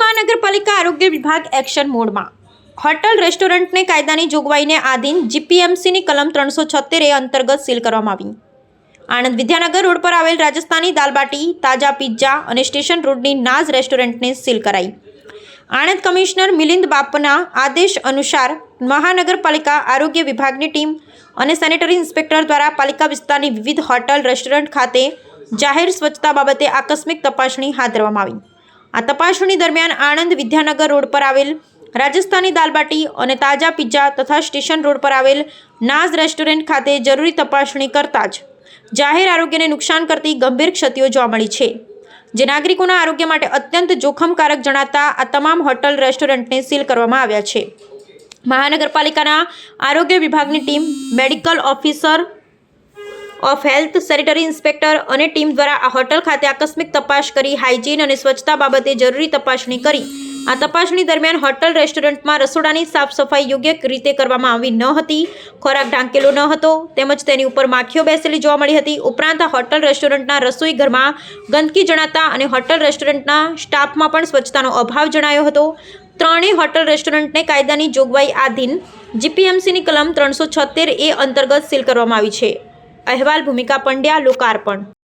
મહાનગરપાલિકા આરોગ્ય વિભાગ એક્શન મોડમાં. હોટલ રેસ્ટોરન્ટને કાયદાની જોગવાઈને આધીન જીપીએમસીની કલમ ત્રણસો છોતેર એ અંતર્ગત સીલ કરવામાં આવી. આણંદ વિદ્યાનગર રોડ પર આવેલ રાજસ્થાની દાલબાટી, તાજા પિઝા અને સ્ટેશન રોડની નાઝ રેસ્ટોરન્ટને સીલ કરાઈ. આણંદ કમિશનર મિલિંદ બાપના આદેશ અનુસાર મહાનગરપાલિકા આરોગ્ય વિભાગની ટીમ અને સેનેટરી ઇન્સ્પેક્ટર દ્વારા પાલિકા વિસ્તારની વિવિધ હોટલ, રેસ્ટોરન્ટ ખાતે જાહેર સ્વચ્છતા બાબતે આકસ્મિક તપાસણી હાથ ધરવામાં આવી. આ તપાસણી દરમિયાન આણંદ વિદ્યાનગર રોડ પર આવેલ રાજસ્થાની દાલબાટી અને તાજા પિઝા તથા સ્ટેશન રોડ પર આવેલ નાઝ રેસ્ટોરન્ટ ખાતે જરૂરી તપાસણી કરતાં જ જાહેર આરોગ્યને નુકસાન કરતી ગંભીર ક્ષતિઓ જોવા મળી છે, જે નાગરિકોના આરોગ્ય માટે અત્યંત જોખમકારક જણાતા આ તમામ હોટલ રેસ્ટોરન્ટને સીલ કરવામાં આવ્યા છે. મહાનગરપાલિકાના આરોગ્ય વિભાગની team medical officer of health, sanitary inspector અને ટીમ દ્વારા આ હોટલ ખાતે આકસ્મિક તપાસ કરી, હાઇજીન અને સ્વચ્છતા બાબતે જરૂરી તપાસણી કરી. આ તપાસણી દરમિયાન હોટલ રેસ્ટોરન્ટમાં રસોડાની સાફ સફાઈ યોગ્ય રીતે કરવામાં આવી ન હતી, ખોરાક ઢાંકેલો ન હતો, તેમજ તેની ઉપર માખીઓ બેસેલી જોવા મળી હતી. ઉપરાંત આ હોટલ રેસ્ટોરન્ટના રસોઈ ઘરમાં ગંદકી જણાતા અને હોટલ રેસ્ટોરન્ટના સ્ટાફમાં પણ સ્વચ્છતાનો અભાવ જણાયો હતો. ત્રણેય હોટલ રેસ્ટોરન્ટને કાયદાની જોગવાઈ આધીન જીપીએમસીની કલમ ત્રણસો છોતેર એ અંતર્ગત સીલ કરવામાં આવી છે. અહેવાલ ભૂમિકા પંડ્યા લોકાર્પણ